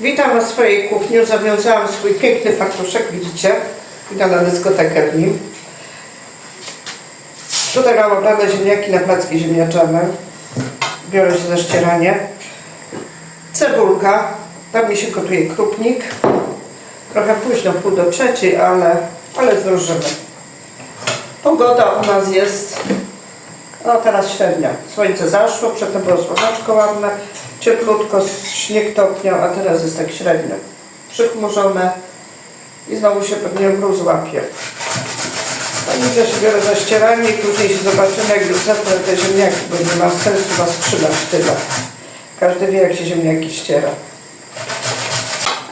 Witam Was w swojej kuchni. Zawiązałam swój piękny fartuszek, widzicie? Idę na dyskotekę w nim. Tutaj mam obrane ziemniaki na placki ziemniaczane. Biorę się za ścieranie. Cebulka. Tam mi się gotuje krupnik. Trochę późno, pół do trzeciej, ale, ale zdążymy. Pogoda u nas jest no teraz średnia. Słońce zaszło, przedtem było słoneczko ładne, cieplutko, śnieg topniał, a teraz jest tak średnio. Przychmurzone i znowu się pewnie mróz łapie. No nic, ja się biorę za ścieranie i później się zobaczymy, jak już te ziemniaki, bo nie ma sensu was trzymać tyle. Każdy wie, jak się ziemniaki ściera.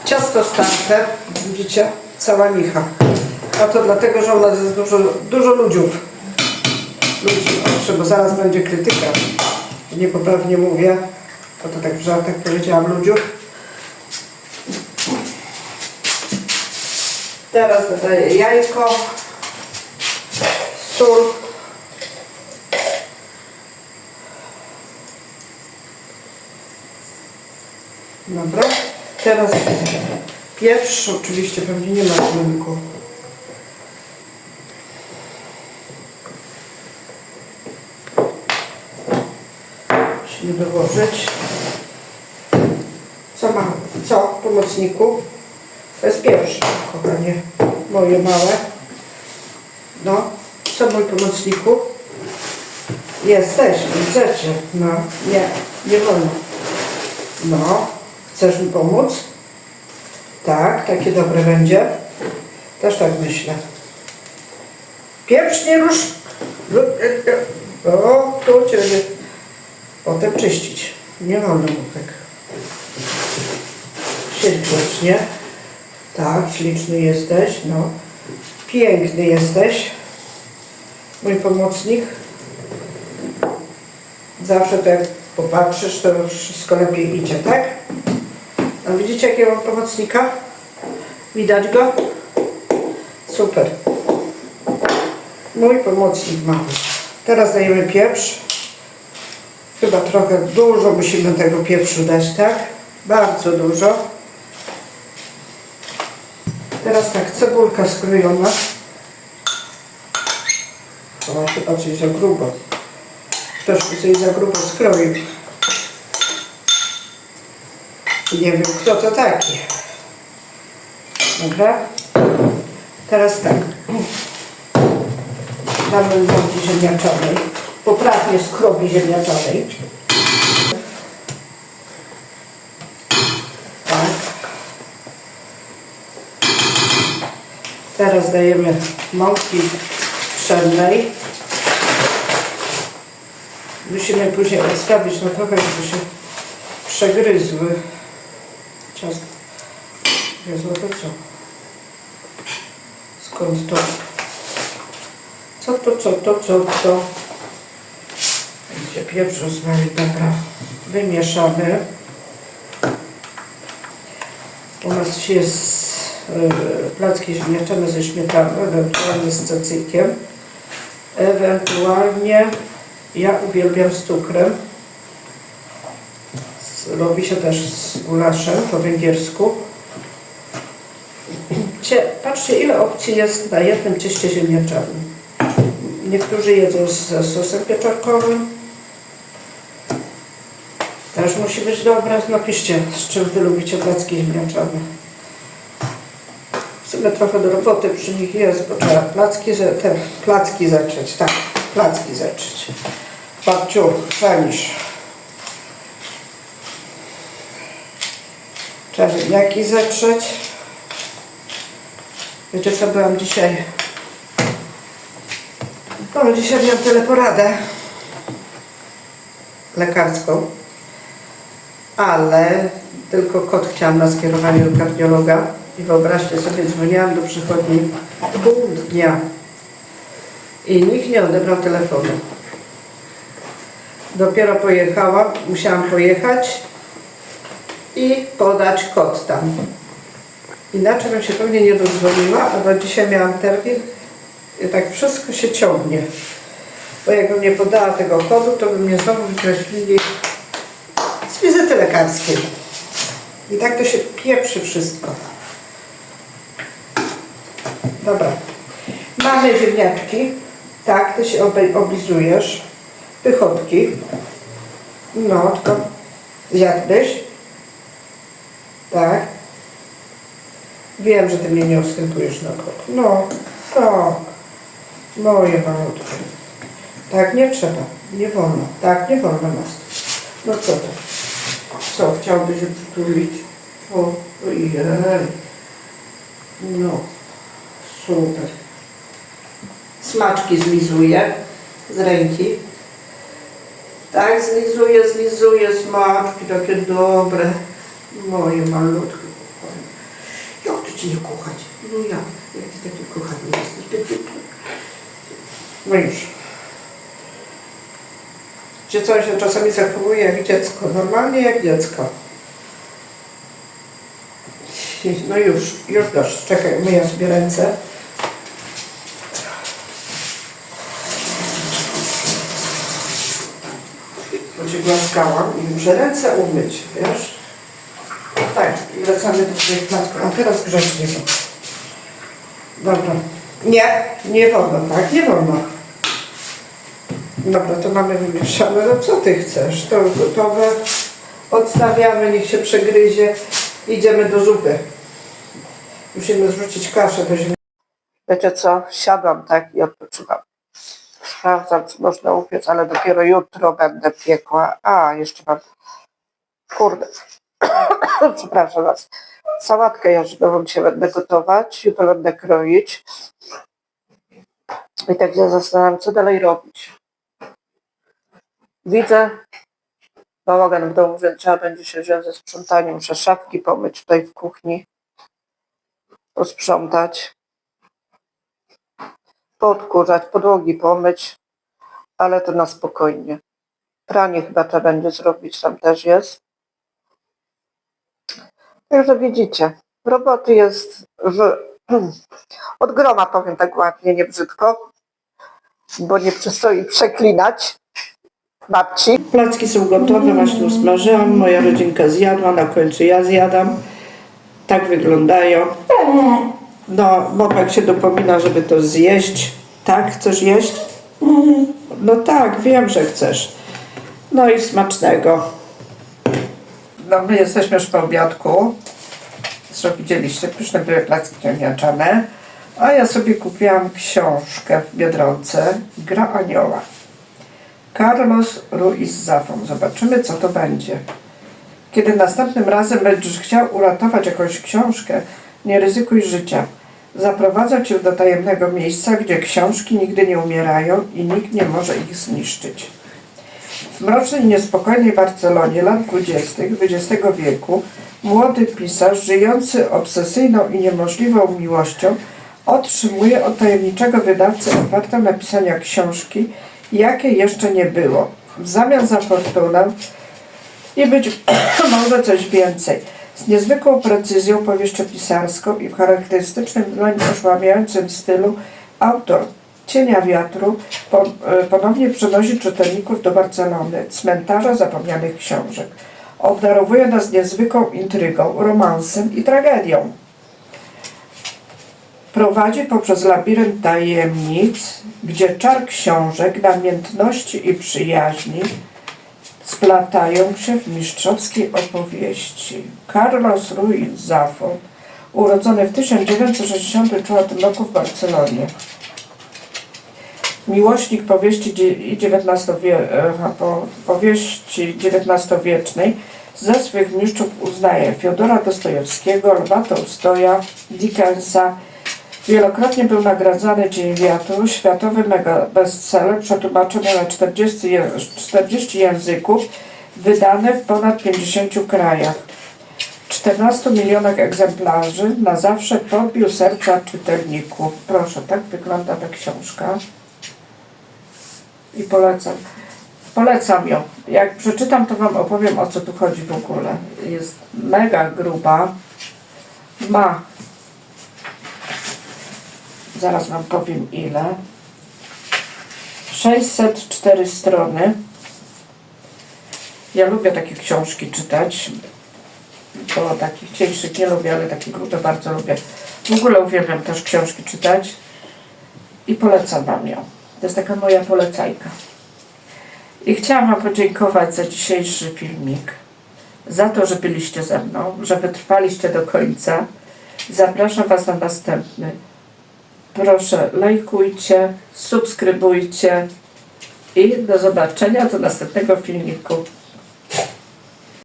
Ciasto starte, widzicie, cała licha. A to dlatego, że u nas jest dużo, dużo ludziów ludzi, proszę, bo zaraz będzie krytyka. że Niepoprawnie mówię, to to tak w żartach powiedziałam ludziów. Teraz dodaję jajko, sól. Dobra, teraz pieprz, oczywiście pewnie nie ma rynku. Musimy dołożyć. Co mam? Co, pomocniku? To jest pieprz, kochanie. Moje małe. No, co mój pomocniku? Jesteś, chcecie. No, nie, nie wolno. No, chcesz mi pomóc? Tak, takie dobre będzie. Też tak myślę. Pieprz nie rusz. O, tu cię potem czyścić. Nie wolno mu tak. Siedź. Tak, śliczny jesteś, no. Piękny jesteś. Mój pomocnik. Zawsze tak popatrzysz, to wszystko lepiej idzie, tak? A widzicie jakiego pomocnika? Widać go? Super. Mój pomocnik mały. Teraz dajemy pieprz. Chyba trochę dużo musimy tego pieprzu dać, tak? Bardzo dużo. Teraz tak, cebulka skrojona. Ma chyba coś za grubo. Ktoś sobie za grubo skroił. Nie wiem, kto to taki. Dobra. Teraz tak. Damy mąki ziemniaczanej. Poprawnie skrobi ziemniaczanej. Tak. Teraz dajemy mąki pszennej. Musimy później odstawić na trochę, żeby się przegryzły. Ciasto. Jezu, to co? Skąd to? Co to, co to, co to? Pieprz rozmawiać, dobra. Wymieszamy. U nas jest y, placki ziemniaczane ze śmietaną, ewentualnie z cacykiem. Ewentualnie ja uwielbiam z cukrem. Z- Robi się też z gulaszem po węgiersku. Cie, patrzcie ile opcji jest na jednym cieście ziemniaczanym. Niektórzy jedzą ze sosem pieczarkowym. Też musi być dobre. Napiszcie, z czym wy lubicie placki ziemniaczane. W sumie trochę do roboty przy nich jest, bo trzeba placki, te placki zetrzeć. Tak, placki zetrzeć. Babciu, chrzanisz. Trzeba ziemniaki zetrzeć. Wiecie co, byłam dzisiaj... No, dzisiaj miałam teleporadę lekarską, ale tylko kot chciałam na skierowanie do kardiologa i wyobraźcie sobie, dzwoniłam do przychodni pół dnia i nikt nie odebrał telefonu. Dopiero pojechałam, musiałam pojechać i podać kod tam. Inaczej bym się pewnie nie dodzwoniła, a do dzisiaj miałam termin i tak wszystko się ciągnie. Bo jakbym nie podała tego kodu, to by mnie znowu wykreślili wizyty lekarskiej. I tak to się pieprzy wszystko. Dobra. Mamy ziemniaczki. Tak, ty się oblizujesz. Pychotki. No, tylko zjadłbyś. Tak. Wiem, że ty mnie nie ustępujesz na kot. No, tak. Moje malutkie. Tak nie trzeba. Nie wolno. Tak nie wolno nas. No co to? Co, chciałbyś się przytulić? Ojej. No, super. Smaczki zlizuję z ręki. Tak, zlizuję, zlizuję smaczki, takie dobre. Moje malutkie. Jak to ci nie kochać? No ja, jak ty taki kochany jesteś. No. Gdzie co się czasami zachowuje jak dziecko, normalnie jak dziecko. No już, już dość. Czekaj, myję sobie ręce. Bo cię głaskałam i muszę ręce umyć, wiesz? Tak, wracamy do swoich placków. A teraz grzecznie. Dobra. Nie, nie wolno, tak? Nie wolno. Dobra, to mamy wymieszane. No co ty chcesz? To już gotowe. Odstawiamy, niech się przegryzie. Idziemy do zupy. Musimy zrzucić kaszę do ziemi. Wiecie co? Siadam tak i odpoczywam. Sprawdzam, co można upiec, ale dopiero jutro będę piekła. A, jeszcze mam... Kurde. Przepraszam was. Sałatkę jarzynową się będę gotować. Jutro będę kroić. I tak się zastanawiam, co dalej robić. Widzę bałagan w domu, więc trzeba będzie się wziąć ze sprzątaniem. Muszę szafki pomyć tutaj w kuchni. Posprzątać. Podkurzać, podłogi pomyć. Ale to na spokojnie. Pranie chyba trzeba będzie zrobić, tam też jest. Także widzicie, roboty jest w... od groma, powiem tak ładnie, nie brzydko, bo nie przystoi przeklinać babci. Placki są gotowe, maśle usmażyłam, moja rodzinka zjadła, na końcu ja zjadam. Tak wyglądają. No, Bobek się dopomina, żeby to zjeść. Tak, chcesz jeść? No tak, wiem, że chcesz. No i smacznego. No, my jesteśmy już po obiadku. Zresztą widzieliście, pyszne były placki ziemniaczane. A ja sobie kupiłam książkę w Biedronce. Gra Anioła. Carlos Ruiz Zafon. Zobaczymy, co to będzie. Kiedy następnym razem będziesz chciał uratować jakąś książkę, nie ryzykuj życia. Zaprowadzę cię do tajemnego miejsca, gdzie książki nigdy nie umierają i nikt nie może ich zniszczyć. W mrocznej niespokojnej Barcelonie lat 20. XX wieku młody pisarz, żyjący obsesyjną i niemożliwą miłością, otrzymuje od tajemniczego wydawcy ofertę napisania książki, jakiej jeszcze nie było. W zamian za fortunę i być może coś więcej. Z niezwykłą precyzją powieściopisarską i w charakterystycznym dłoń oszłamiającym stylu autor Cienia Wiatru e, ponownie przenosi czytelników do Barcelony, cmentarza zapomnianych książek. Obdarowuje nas niezwykłą intrygą, romansem i tragedią. Prowadzi poprzez labirynt tajemnic, gdzie czar książek, namiętności i przyjaźni splatają się w mistrzowskiej opowieści. Carlos Ruiz Zafon, urodzony w 1964 roku w Barcelonie. Miłośnik powieści XIX-wiecznej ze swych mistrzów uznaje Fiodora Dostojewskiego, Lwa Tolstoja, Dickensa. Wielokrotnie był nagradzany Dzień Wiatru, światowy mega bestseller przetłumaczony na 40, je- 40 języków, wydany w ponad 50 krajach. 14 milionach egzemplarzy na zawsze podbił serca czytelników. Proszę, tak wygląda ta książka i polecam. Polecam ją. Jak przeczytam, to Wam opowiem o co tu chodzi w ogóle. Jest mega gruba. Ma. Zaraz Wam powiem ile. 604 strony. Ja lubię takie książki czytać. bo takich cieńszych nie lubię, ale takie grube bardzo lubię. W ogóle uwielbiam też książki czytać i polecam Wam ją. To jest taka moja polecajka. I chciałam Wam podziękować za dzisiejszy filmik, za to, że byliście ze mną, że wytrwaliście do końca. Zapraszam Was na następny. Proszę, lajkujcie, subskrybujcie i do zobaczenia do następnego filmiku.